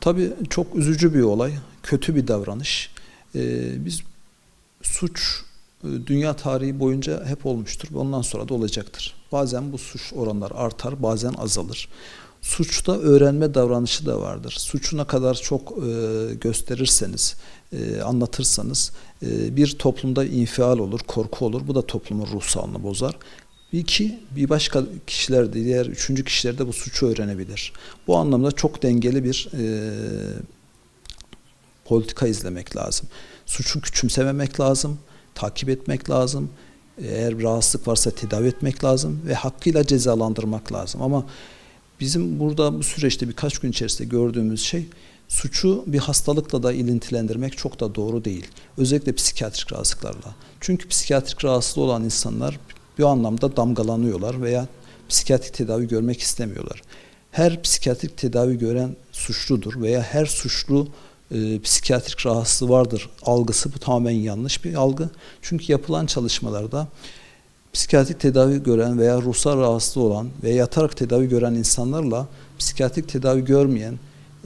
Tabii çok üzücü bir olay, kötü bir davranış. Ee, biz suç e, dünya tarihi boyunca hep olmuştur ondan sonra da olacaktır. Bazen bu suç oranları artar, bazen azalır. Suçta öğrenme davranışı da vardır. Suçu ne kadar çok e, gösterirseniz, e, anlatırsanız e, bir toplumda infial olur, korku olur. Bu da toplumun ruh sağlığını bozar. İki, bir başka kişiler de, diğer üçüncü kişiler de bu suçu öğrenebilir. Bu anlamda çok dengeli bir e, politika izlemek lazım. Suçu küçümsememek lazım, takip etmek lazım. Eğer bir rahatsızlık varsa tedavi etmek lazım ve hakkıyla cezalandırmak lazım. Ama bizim burada bu süreçte birkaç gün içerisinde gördüğümüz şey suçu bir hastalıkla da ilintilendirmek çok da doğru değil. Özellikle psikiyatrik rahatsızlıklarla. Çünkü psikiyatrik rahatsızlığı olan insanlar bir anlamda damgalanıyorlar veya psikiyatrik tedavi görmek istemiyorlar. Her psikiyatrik tedavi gören suçludur veya her suçlu e, psikiyatrik rahatsızlığı vardır algısı bu tamamen yanlış bir algı. Çünkü yapılan çalışmalarda psikiyatrik tedavi gören veya ruhsal rahatsızlığı olan veya yatarak tedavi gören insanlarla psikiyatrik tedavi görmeyen,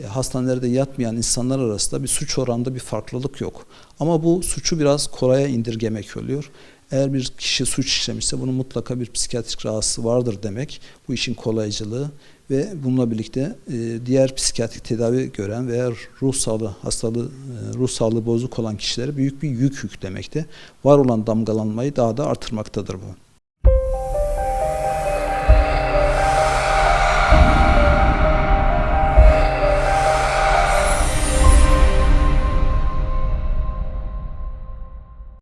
e, hastanelerde yatmayan insanlar arasında bir suç oranında bir farklılık yok. Ama bu suçu biraz kolaya indirgemek oluyor. Eğer bir kişi suç işlemişse bunun mutlaka bir psikiyatrik rahatsızlığı vardır demek. Bu işin kolaycılığı ve bununla birlikte e, diğer psikiyatrik tedavi gören veya ruh sağlığı hastalığı e, ruh sağlığı bozuk olan kişilere büyük bir yük yüklemekte. Var olan damgalanmayı daha da artırmaktadır bu.